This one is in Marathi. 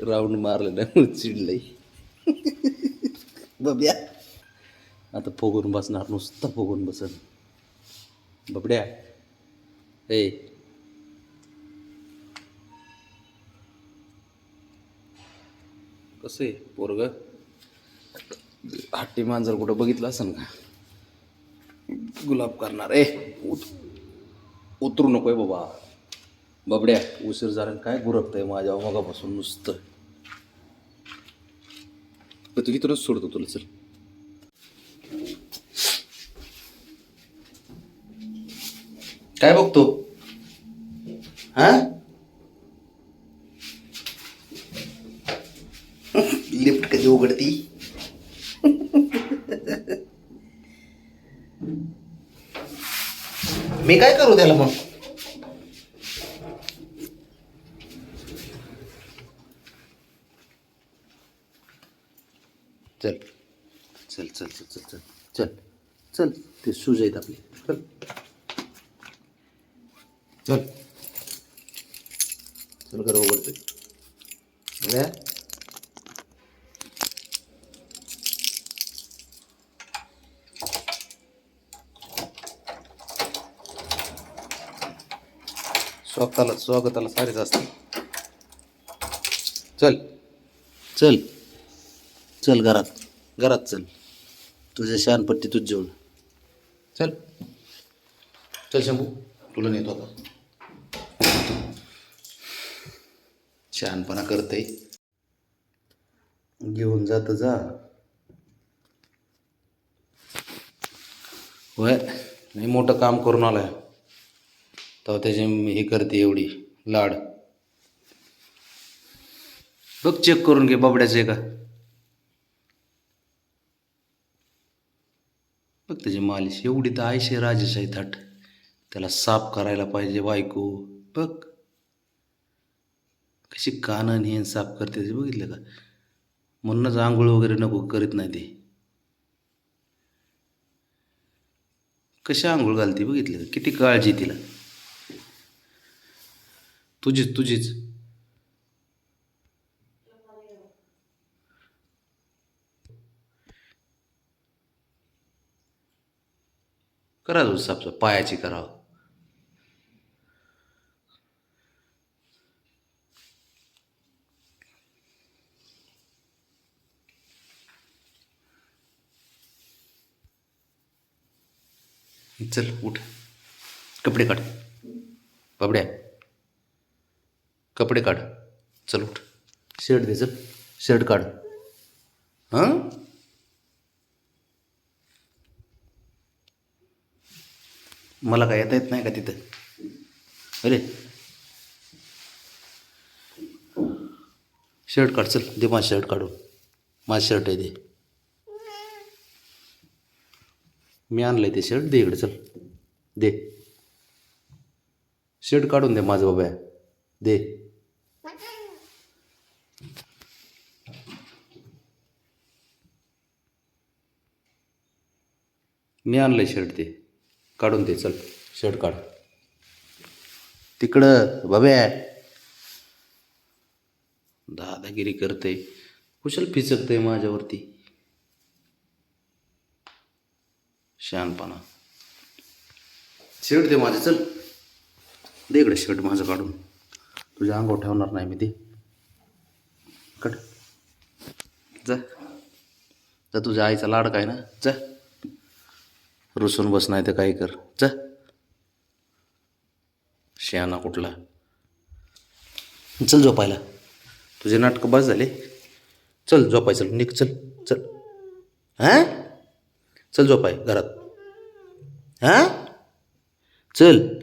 राऊंड मारलं ना चिडलंय. बब्या आता फोगून बसणार नुसतं फोगून बसन. बबड्या ए. कसं आहे पोरग? हट्टी मांजर कुठं बघितलं असेल का? गुलाब करणार ए उतरू नको आहे बाबा. बबड्या उशीर झाला काय काय आहे माझ्या मगापासून नुसतं. तर तू इथूनच सोडतो तुला चल. काय बघतो? हा? लिफ्ट कधी उघडती? मी काय करू त्याला मग? चल. चल चल चल चल चल. चल. चल. ते शूज आहेत आपले. चल. चल. चल कर उघडते बघा स्वागताला स्वागताला सारेच असते. चल चल चल घरात घरात चल. तुझ्या शानपट्टी तुझ जेवण. चल चल शंभू तुला नेतो आता. शहाणपणा करते घेऊन जात जा. होय नाही मोठं काम करून आलाय. तेव्हा त्याची हे करते एवढी लाड. बघ चेक करून घे बाबड्याचं आहे का बघ त्याची मालिश. एवढी तर आयशे राजेश आहे थाट. त्याला साफ करायला पाहिजे बायको. बघ. कशी कानन हे साफ करते ते बघितलं का? म्हणूनच आंघोळ वगैरे नको करीत नाही ते. कशी आंघोळ घालते बघितलं? का किती काळजी तिला. तुझीच तुझीच. करा तू साफ पायाची करावं चल उठ. कपडे काढ. बाबड्या. कपडे काढ. चल उठ. शर्ट दे चल. शर्ट काढ. हां? मला काय येता येत नाही का तिथं? अरे. शर्ट काढ चल. दे माझं शर्ट काढून. माझं शर्ट आहे दे मी आणलंय ते शर्ट. दे इकडे चल. दे. शर्ट काढून दे माझं बाबा. दे. मी आणलंय शर्ट ते. काढून दे चल. शर्ट काढ. तिकडं बाब्या दादागिरी करते. कुशल फिचकते माझ्यावरती. शहाणपणा. शर्ट दे माझं चल. दे इकडे शर्ट माझं काढून. तुझ्या अंगावर ठेवणार नाही मी ते. कट जा. जा तुझ्या आईचा लाड काय ना? जा. रुसून बस नाही तर काय कर. जा. शहाणा कुठला? चल झोपायला. तुझे नाटकं बस झाले. चल झोपाय चल. निघ चल चल. हां? चल झोपाय घरात. हां? चल.